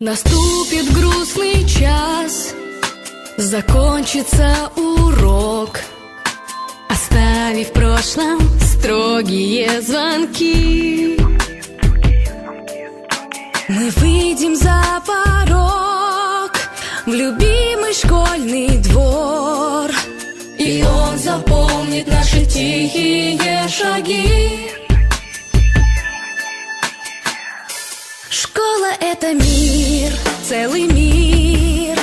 Наступит грустный час, закончится урок, Оставив в прошлом строгие звонки. Мы выйдем за порог в любимый школьный двор, И он запомнит наши тихие шаги. Школа — это мир, целый мир.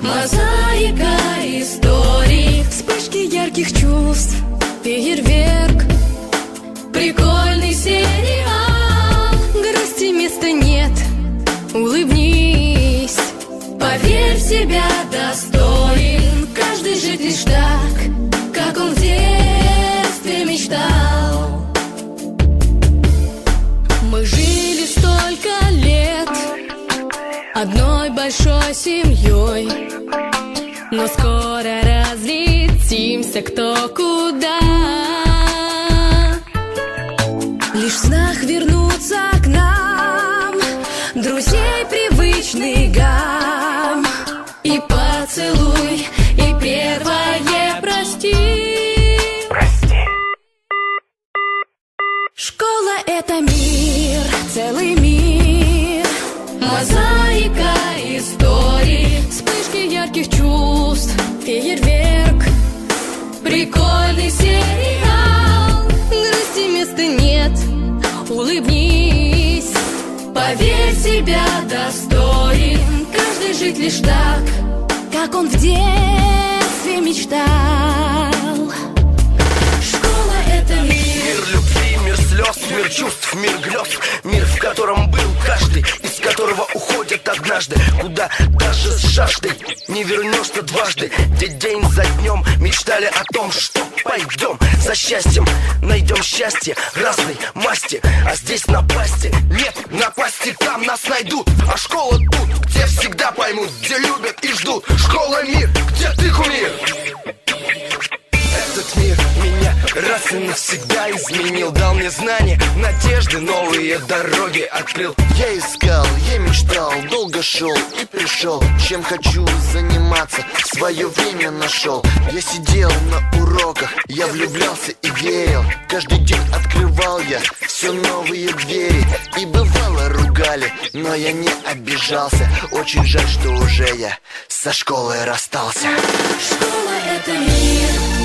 Мозаика историй Вспышки ярких чувств, фейерверк. Прикольный сериал. Грусти места нет, улыбнись. Поверь в себя достоин. Каждый жить лишь так, как он в семьей Но скоро разлетимся кто куда. Лишь в снах вернуться к нам Друзей привычный гам. И поцелуй, и первое прости. Школа — это мир, целый Фейерверк. Прикольный сериал. Грусти места нет. Улыбнись. Поверь, себя достоин. Каждый жить лишь так Как он в детстве мечтал. Школа — это мир. Мир любви, мир слез, мир чувств, мир грез Мир, в котором был каждый, однажды Куда даже с жаждой не вернешься дважды. Где день за днем мечтали о том, что пойдем За счастьем, найдем счастье разной масти. А здесь напасти, нет, напасти там нас найдут. А школа тут, где всегда поймут, где любят и ждут. Школа мир, где ты кумир? Этот мир меня раз и навсегда изменил. Дал мне знания, надежды, новые дороги открыл Я искал, я долго шел и пришел. Чем хочу заниматься, свое время нашел. Я сидел на уроках, я влюблялся и верил. Каждый день открывал я все новые двери. И бывало ругали, но я не обижался. Очень жаль, что уже я со школой расстался. Школа — это мир